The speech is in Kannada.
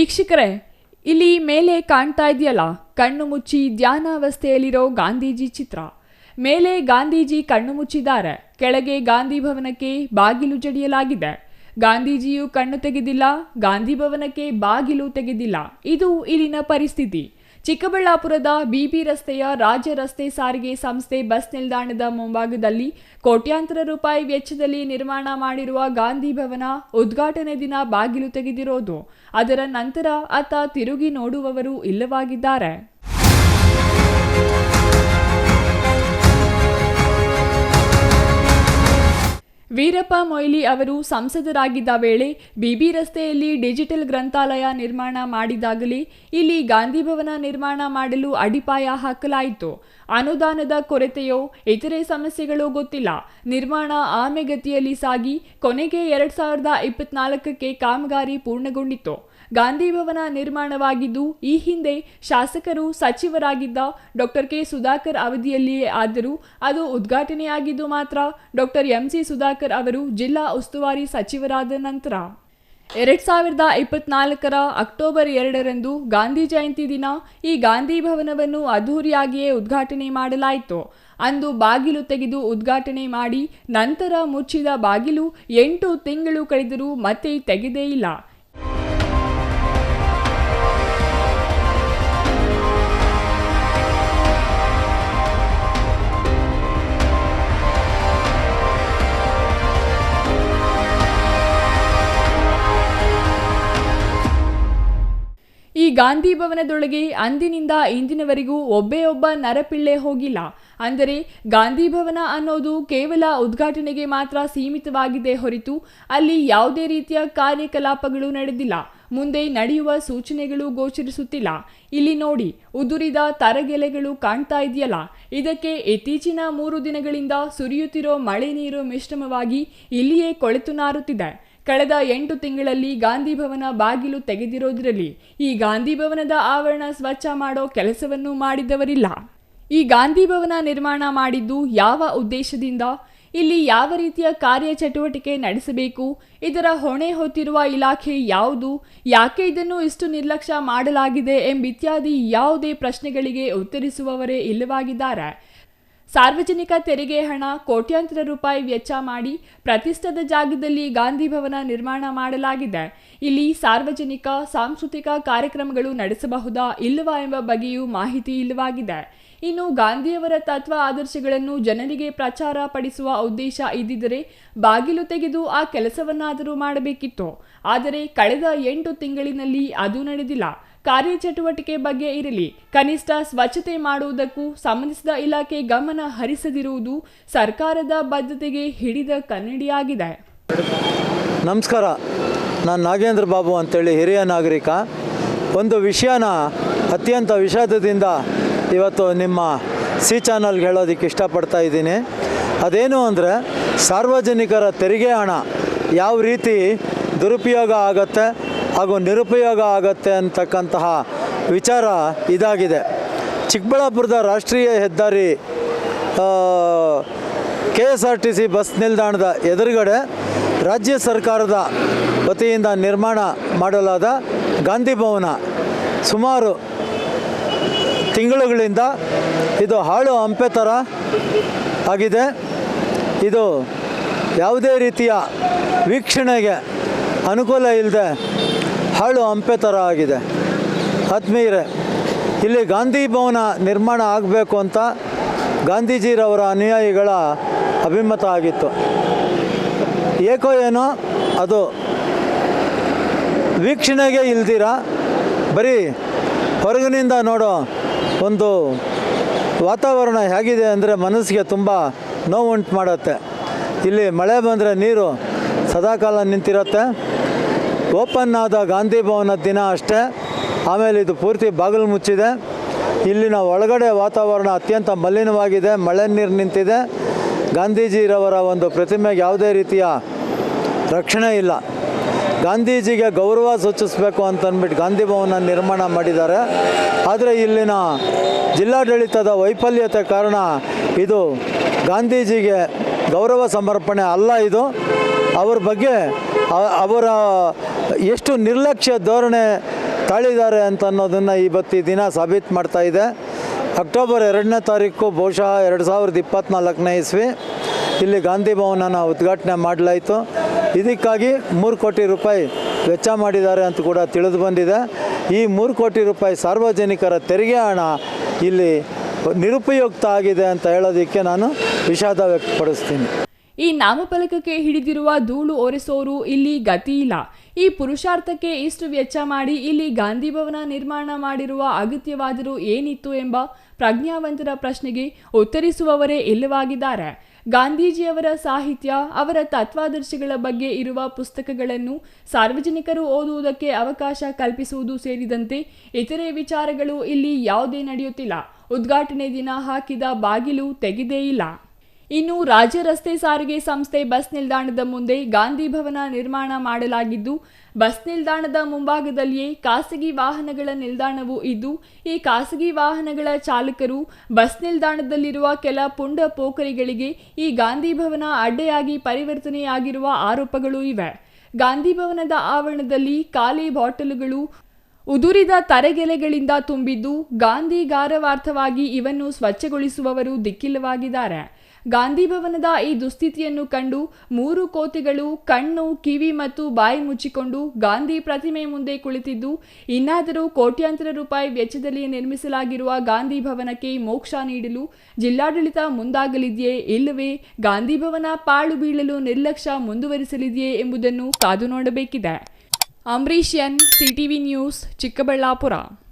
ವೀಕ್ಷಕರೇ, ಇಲ್ಲಿ ಮೇಲೆ ಕಾಣ್ತಾ ಇದೆಯಲ್ಲ, ಕಣ್ಣು ಮುಚ್ಚಿ ಧ್ಯಾನಾವಸ್ಥೆಯಲ್ಲಿರೋ ಗಾಂಧೀಜಿ ಚಿತ್ರ. ಮೇಲೆ ಗಾಂಧೀಜಿ ಕಣ್ಣು ಮುಚ್ಚಿದ್ದಾರೆ, ಕೆಳಗೆ ಗಾಂಧಿ ಭವನಕ್ಕೆ ಬಾಗಿಲು ಜಡಿಯಲಾಗಿದೆ. ಗಾಂಧೀಜಿಯು ಕಣ್ಣು ತೆಗೆದಿಲ್ಲ, ಗಾಂಧಿ ಭವನಕ್ಕೆ ಬಾಗಿಲು ತೆಗೆದಿಲ್ಲ. ಇದು ಇಲ್ಲಿನ ಪರಿಸ್ಥಿತಿ. ಚಿಕ್ಕಬಳ್ಳಾಪುರದ ಬಿಬಿ ರಸ್ತೆಯ ರಾಜ್ಯ ರಸ್ತೆ ಸಾರಿಗೆ ಸಂಸ್ಥೆ ಬಸ್ ನಿಲ್ದಾಣದ ಮುಂಭಾಗದಲ್ಲಿ ಕೋಟ್ಯಾಂತರ ರೂಪಾಯಿ ವೆಚ್ಚದಲ್ಲಿ ನಿರ್ಮಾಣ ಮಾಡಿರುವ ಗಾಂಧಿ ಭವನ ಉದ್ಘಾಟನೆ ದಿನ ಬಾಗಿಲು ತೆಗೆದಿರೋದು. ಅದರ ನಂತರ ಅತ್ತ ತಿರುಗಿ ನೋಡುವವರು ಇಲ್ಲವಾಗಿದ್ದಾರೆ. ವೀರಪ್ಪ ಮೊಯ್ಲಿ ಅವರು ಸಂಸದರಾಗಿದ್ದ ವೇಳೆ ಬಿಬಿ ರಸ್ತೆಯಲ್ಲಿ ಡಿಜಿಟಲ್ ಗ್ರಂಥಾಲಯ ನಿರ್ಮಾಣ ಮಾಡಿದಾಗಲೇ ಇಲ್ಲಿ ಗಾಂಧಿ ಭವನ ನಿರ್ಮಾಣ ಮಾಡಲು ಅಡಿಪಾಯ ಹಾಕಲಾಯಿತು. ಅನುದಾನದ ಕೊರತೆಯೋ, ಇತರೆ ಸಮಸ್ಯೆಗಳೋ ಗೊತ್ತಿಲ್ಲ. ನಿರ್ಮಾಣ ಆಮೆಗತಿಯಲ್ಲಿ ಸಾಗಿ ಕೊನೆಗೆ ಎರಡು ಸಾವಿರದ ಇಪ್ಪತ್ನಾಲ್ಕಕ್ಕೆ ಕಾಮಗಾರಿ ಪೂರ್ಣಗೊಂಡಿತ್ತು ಗಾಂಧಿ ಭವನ ನಿರ್ಮಾಣವಾಗಿದ್ದು, ಈ ಹಿಂದೆ ಶಾಸಕರು ಸಚಿವರಾಗಿದ್ದ ಡಾಕ್ಟರ್ ಕೆ. ಸುಧಾಕರ್ ಅವಧಿಯಲ್ಲಿಯೇ ಆದರೂ ಅದು ಉದ್ಘಾಟನೆಯಾಗಿದ್ದು ಮಾತ್ರ ಡಾಕ್ಟರ್ ಎಂ. ಸಿ. ಸುಧಾಕರ್ ಅವರು ಜಿಲ್ಲಾ ಉಸ್ತುವಾರಿ ಸಚಿವರಾದ ನಂತರ. ಎರಡು ಸಾವಿರದ ಇಪ್ಪತ್ನಾಲ್ಕರ ಅಕ್ಟೋಬರ್ ಎರಡರಂದು ಗಾಂಧಿ ಜಯಂತಿ ದಿನ ಈ ಗಾಂಧಿ ಭವನವನ್ನು ಅದ್ಧೂರಿಯಾಗಿಯೇ ಉದ್ಘಾಟನೆ ಮಾಡಲಾಯಿತು. ಅಂದು ಬಾಗಿಲು ತೆಗೆದು ಉದ್ಘಾಟನೆ ಮಾಡಿ ನಂತರ ಮುಚ್ಚಿದ ಬಾಗಿಲು ಎಂಟು ತಿಂಗಳು ಕಳೆದರೂ ಮತ್ತೆ ತೆಗೆದೇ ಇಲ್ಲ. ಗಾಂಧಿ ಭವನದೊಳಗೆ ಅಂದಿನಿಂದ ಇಂದಿನವರೆಗೂ ಒಬ್ಬೇ ಒಬ್ಬ ನರಪಿಳ್ಳೆ ಹೋಗಿಲ್ಲ. ಅಂದರೆ ಗಾಂಧಿ ಭವನ ಅನ್ನೋದು ಕೇವಲ ಉದ್ಘಾಟನೆಗೆ ಮಾತ್ರ ಸೀಮಿತವಾಗಿದೆ ಹೊರತು ಅಲ್ಲಿ ಯಾವುದೇ ರೀತಿಯ ಕಾರ್ಯಕಲಾಪಗಳು ನಡೆದಿಲ್ಲ. ಮುಂದೆ ನಡೆಯುವ ಸೂಚನೆಗಳು ಗೋಚರಿಸುತ್ತಿಲ್ಲ. ಇಲ್ಲಿ ನೋಡಿ, ಉದುರಿದ ತರಗೆಲೆಗಳು ಕಾಣ್ತಾ ಇದೆಯಲ್ಲ. ಇದಕ್ಕೆ ಇತ್ತೀಚಿನ ಮೂರು ದಿನಗಳಿಂದ ಸುರಿಯುತ್ತಿರೋ ಮಳೆ ನೀರು ಮಿಶ್ರಮವಾಗಿ ಇಲ್ಲಿಯೇ ಕೊಳೆತು ನಾರುತ್ತಿದೆ. ಕಳೆದ ಎಂಟು ತಿಂಗಳಲ್ಲಿ ಗಾಂಧಿ ಭವನ ಬಾಗಿಲು ತೆಗೆದಿರೋದ್ರಲ್ಲಿ ಈ ಗಾಂಧಿ ಭವನದ ಆವರಣ ಸ್ವಚ್ಛ ಮಾಡೋ ಕೆಲಸವನ್ನು ಮಾಡಿದವರಿಲ್ಲ. ಈ ಗಾಂಧಿ ಭವನ ನಿರ್ಮಾಣ ಮಾಡಿದ್ದು ಯಾವ ಉದ್ದೇಶದಿಂದ? ಇಲ್ಲಿ ಯಾವ ರೀತಿಯ ಕಾರ್ಯಚಟುವಟಿಕೆ ನಡೆಸಬೇಕು? ಇದರ ಹೊಣೆ ಹೊತ್ತಿರುವ ಇಲಾಖೆ ಯಾವುದು? ಯಾಕೆ ಇದನ್ನು ಇಷ್ಟು ನಿರ್ಲಕ್ಷ್ಯ ಮಾಡಲಾಗಿದೆ ಎಂಬಿತ್ಯಾದಿ ಯಾವುದೇ ಪ್ರಶ್ನೆಗಳಿಗೆ ಉತ್ತರಿಸುವವರೇ ಇಲ್ಲವಾಗಿದ್ದಾರೆ. ಸಾರ್ವಜನಿಕ ತೆರಿಗೆ ಹಣ ಕೋಟ್ಯಾಂತರ ರೂಪಾಯಿ ವೆಚ್ಚ ಮಾಡಿ ಪ್ರತಿಷ್ಠದ ಜಾಗದಲ್ಲಿ ಗಾಂಧಿ ಭವನ ನಿರ್ಮಾಣ ಮಾಡಲಾಗಿದೆ. ಇಲ್ಲಿ ಸಾರ್ವಜನಿಕ, ಸಾಂಸ್ಕೃತಿಕ ಕಾರ್ಯಕ್ರಮಗಳು ನಡೆಸಬಹುದಾ ಇಲ್ಲವಾ ಎಂಬ ಬಗ್ಗೆಯೂ ಮಾಹಿತಿ ಇಲ್ಲವಾಗಿದೆ. ಇನ್ನು ಗಾಂಧಿಯವರ ತತ್ವ ಆದರ್ಶಗಳನ್ನು ಜನರಿಗೆ ಪ್ರಚಾರ ಪಡಿಸುವ ಉದ್ದೇಶ ಇದ್ದಿದ್ದರೆ ಬಾಗಿಲು ತೆಗೆದು ಆ ಕೆಲಸವನ್ನಾದರೂ ಮಾಡಬೇಕಿತ್ತು. ಆದರೆ ಕಳೆದ ಎಂಟು ತಿಂಗಳಿನಲ್ಲಿ ಅದು ನಡೆದಿಲ್ಲ. ಕಾರ್ಯಚಟುವಟಿಕೆ ಬಗ್ಗೆ ಇರಲಿ. ಕನಿಷ್ಠ ಸ್ವಚ್ಛತೆ ಮಾಡುವುದಕ್ಕೂ ಸಂಬಂಧಿಸಿದ ಇಲಾಖೆ ಗಮನ ಹರಿಸದಿರುವುದು ಸರ್ಕಾರದ ಬದ್ಧತೆಗೆ ಹಿಡಿದ ಕನ್ನಡಿಯಾಗಿದೆ. ನಮಸ್ಕಾರ. ನಾನು ನಾಗೇಂದ್ರ ಬಾಬು ಅಂತೇಳಿ ಹಿರಿಯ ನಾಗರಿಕ. ಒಂದು ವಿಷಯನ ಅತ್ಯಂತ ವಿಷಾದದಿಂದ ಇವತ್ತು ನಿಮ್ಮ ಸಿ ಚಾನಲ್ಗೆ ಹೇಳೋದಕ್ಕೆ ಇಷ್ಟಪಡ್ತಾ ಇದ್ದೀನಿ. ಅದೇನು ಅಂದರೆ ಸಾರ್ವಜನಿಕರ ತೆರಿಗೆ ಹಣ ಯಾವ ರೀತಿ ದುರುಪಯೋಗ ಆಗತ್ತೆ ಹಾಗೂ ನಿರುಪಯೋಗ ಆಗತ್ತೆ ಅಂತಕ್ಕಂತಹ ವಿಚಾರ ಇದಾಗಿದೆ. ಚಿಕ್ಕಬಳ್ಳಾಪುರದ ರಾಷ್ಟ್ರೀಯ ಹೆದ್ದಾರಿ K S R T C bus ನಿಲ್ದಾಣದ ಎದುರುಗಡೆ ರಾಜ್ಯ ಸರ್ಕಾರದ ವತಿಯಿಂದ ನಿರ್ಮಾಣ ಮಾಡಲಾದ ಗಾಂಧಿ ಭವನ ಸುಮಾರು ತಿಂಗಳುಗಳಿಂದ ಇದು ಹಾಳು ಹಂಪೆ ಥರ ಆಗಿದೆ. ಇದು ಯಾವುದೇ ರೀತಿಯ ವೀಕ್ಷಣೆಗೆ ಅನುಕೂಲ ಇಲ್ಲದೆ ಹಾಳು ಹಂಪೆ ಥರ ಆಗಿದೆ. ಆತ್ಮೀಯರೇ ಇಲ್ಲಿ ಗಾಂಧಿ ಭವನ ನಿರ್ಮಾಣ ಆಗಬೇಕು ಅಂತ ಗಾಂಧೀಜಿರವರ ಅನುಯಾಯಿಗಳ ಅಭಿಮತ ಆಗಿತ್ತು. ಏಕೋ ಏನೋ, ಅದು ವೀಕ್ಷಣೆಗೆ ಇಲ್ದಿರ? ಬರೀ ಹೊರಗಿನಿಂದ ನೋಡೋ ಒಂದು ವಾತಾವರಣ ಹೇಗಿದೆ ಅಂದರೆ ಮನಸ್ಸಿಗೆ ತುಂಬ ನೋವುಂಟು ಮಾಡುತ್ತೆ. ಇಲ್ಲಿ ಮಳೆ ಬಂದರೆ ನೀರು ಸದಾಕಾಲ ನಿಂತಿರುತ್ತೆ. ಓಪನ್ ಆದ ಗಾಂಧಿ ಭವನ ದಿನ ಅಷ್ಟೇ. ಆಮೇಲೆ ಇದು ಪೂರ್ತಿ ಬಾಗಿಲು ಮುಚ್ಚಿದೆ. ಇಲ್ಲಿನ ಒಳಗಡೆ ವಾತಾವರಣ ಅತ್ಯಂತ ಮಲಿನವಾಗಿದೆ. ಮಳೆ ನೀರು ನಿಂತಿದೆ. ಗಾಂಧೀಜಿರವರ ಒಂದು ಪ್ರತಿಮೆಗೆ ಯಾವುದೇ ರೀತಿಯ ರಕ್ಷಣೆ ಇಲ್ಲ. ಗಾಂಧೀಜಿಗೆ ಗೌರವ ಸೂಚಿಸಬೇಕು ಅಂತಂದ್ಬಿಟ್ಟು ಗಾಂಧಿ ಭವನ ನಿರ್ಮಾಣ ಮಾಡಿದ್ದಾರೆ. ಆದರೆ ಇಲ್ಲಿನ ಜಿಲ್ಲಾಡಳಿತದ ವೈಫಲ್ಯತೆ ಕಾರಣ ಇದು ಗಾಂಧೀಜಿಗೆ ಗೌರವ ಸಮರ್ಪಣೆ ಅಲ್ಲ ಇದು. ಅವ್ರ ಬಗ್ಗೆ ಅವರ ಎಷ್ಟು ನಿರ್ಲಕ್ಷ್ಯ ಧೋರಣೆ ತಾಳಿದ್ದಾರೆ ಅಂತ ಅನ್ನೋದನ್ನು ಇವತ್ತು ದಿನ ಸಾಬೀತು ಮಾಡ್ತಾ ಇದೆ. ಅಕ್ಟೋಬರ್ ಎರಡನೇ ತಾರೀಕು ಬಹುಶಃ ಎರಡು ಸಾವಿರದ ಇಪ್ಪತ್ತ್ನಾಲ್ಕನೇ ಇಸ್ವಿ. ಇಲ್ಲಿ ಗಾಂಧಿ ಭವನನ ಉದ್ಘಾಟನೆ ಮಾಡಲಾಯಿತು. ಇದಕ್ಕಾಗಿ ಮೂರು ಕೋಟಿ ರೂಪಾಯಿ ವೆಚ್ಚ ಮಾಡಿದ್ದಾರೆ ಅಂತ ಕೂಡ ತಿಳಿದು ಬಂದಿದೆ. ಈ ಮೂರು ಕೋಟಿ ರೂಪಾಯಿ ಸಾರ್ವಜನಿಕರ ತೆರಿಗೆ ಹಣ ಇಲ್ಲಿ ನಿರುಪಯುಕ್ತ ಆಗಿದೆ ಅಂತ ಹೇಳೋದಕ್ಕೆ ನಾನು ವಿಷಾದ ವ್ಯಕ್ತಪಡಿಸ್ತೀನಿ. ಈ ನಾಮಫಲಕಕ್ಕೆ ಹಿಡಿದಿರುವ ಧೂಳು ಒರೆಸೋರು ಇಲ್ಲಿ ಗತಿ ಇಲ್ಲ. ಈ ಪುರುಷಾರ್ಥಕ್ಕೆ ಇಷ್ಟು ವೆಚ್ಚ ಮಾಡಿ ಇಲ್ಲಿ ಗಾಂಧಿ ಭವನ ನಿರ್ಮಾಣ ಮಾಡಿರುವ ಅಗತ್ಯವಾದರೂ ಏನಿತ್ತು ಎಂಬ ಪ್ರಜ್ಞಾವಂತರ ಪ್ರಶ್ನೆಗೆ ಉತ್ತರಿಸುವವರೇ ಇಲ್ಲವಾಗಿದ್ದಾರೆ. ಗಾಂಧೀಜಿಯವರ ಸಾಹಿತ್ಯ, ಅವರ ತತ್ವಾದರ್ಶಗಳ ಬಗ್ಗೆ ಇರುವ ಪುಸ್ತಕಗಳನ್ನು ಸಾರ್ವಜನಿಕರು ಓದುವುದಕ್ಕೆ ಅವಕಾಶ ಕಲ್ಪಿಸುವುದು ಸೇರಿದಂತೆ ಇತರೆ ವಿಚಾರಗಳು ಇಲ್ಲಿ ಯಾವುದೇ ನಡೆಯುತ್ತಿಲ್ಲ. ಉದ್ಘಾಟನೆ ದಿನ ಹಾಕಿದ ಬಾಗಿಲು ತೆಗೆದೇ ಇಲ್ಲ. ಇನ್ನು ರಾಜ್ಯ ರಸ್ತೆ ಸಾರಿಗೆ ಸಂಸ್ಥೆ ಬಸ್ ನಿಲ್ದಾಣದ ಮುಂದೆ ಗಾಂಧಿ ಭವನ ನಿರ್ಮಾಣ ಮಾಡಲಾಗಿದ್ದು, ಬಸ್ ನಿಲ್ದಾಣದ ಮುಂಭಾಗದಲ್ಲಿಯೇ ಖಾಸಗಿ ವಾಹನಗಳ ನಿಲ್ದಾಣವೂ ಇದ್ದು, ಈ ಖಾಸಗಿ ವಾಹನಗಳ ಚಾಲಕರು ಬಸ್ ನಿಲ್ದಾಣದಲ್ಲಿರುವ ಕೆಲ ಪುಂಡ ಪೋಖರಿಗಳಿಗೆ ಈ ಗಾಂಧಿ ಭವನ ಅಡ್ಡೆಯಾಗಿ ಪರಿವರ್ತನೆಯಾಗಿರುವ ಆರೋಪಗಳು ಇವೆ. ಗಾಂಧಿ ಭವನದ ಆವರಣದಲ್ಲಿ ಖಾಲಿ ಬಾಟಲುಗಳು ಉದುರಿದ ತರೆಗೆಲೆಗಳಿಂದ ತುಂಬಿದ್ದು, ಗಾಂಧಿ ಗಾರವಾರ್ಥವಾಗಿ ಇವನ್ನು ಸ್ವಚ್ಛಗೊಳಿಸುವವರು ದಿಕ್ಕಿಲ್ಲವಾಗಿದ್ದಾರೆ. ಗಾಂಧಿ ಭವನದ ಈ ದುಸ್ಥಿತಿಯನ್ನು ಕಂಡು ಮೂರು ಕೋತಿಗಳು ಕಣ್ಣು, ಕಿವಿ ಮತ್ತು ಬಾಯಿ ಮುಚ್ಚಿಕೊಂಡು ಗಾಂಧಿ ಪ್ರತಿಮೆ ಮುಂದೆ ಕುಳಿತಿದ್ದು, ಇನ್ನಾದರೂ ಕೋಟ್ಯಾಂತರ ರೂಪಾಯಿ ವೆಚ್ಚದಲ್ಲಿ ನಿರ್ಮಿಸಲಾಗಿರುವ ಗಾಂಧಿ ಭವನಕ್ಕೆ ಮೋಕ್ಷ ನೀಡಲು ಜಿಲ್ಲಾಡಳಿತ ಮುಂದಾಗಲಿದೆಯೇ ಇಲ್ಲವೇ, ಗಾಂಧಿ ಭವನ ಪಾಳು ಬೀಳಲು ನಿರ್ಲಕ್ಷ್ಯ ಮುಂದುವರಿಸಲಿದೆಯೇ ಎಂಬುದನ್ನು ಕಾದು ನೋಡಬೇಕಿದೆ. Ambareesh N CTV news, Chikkaballapur.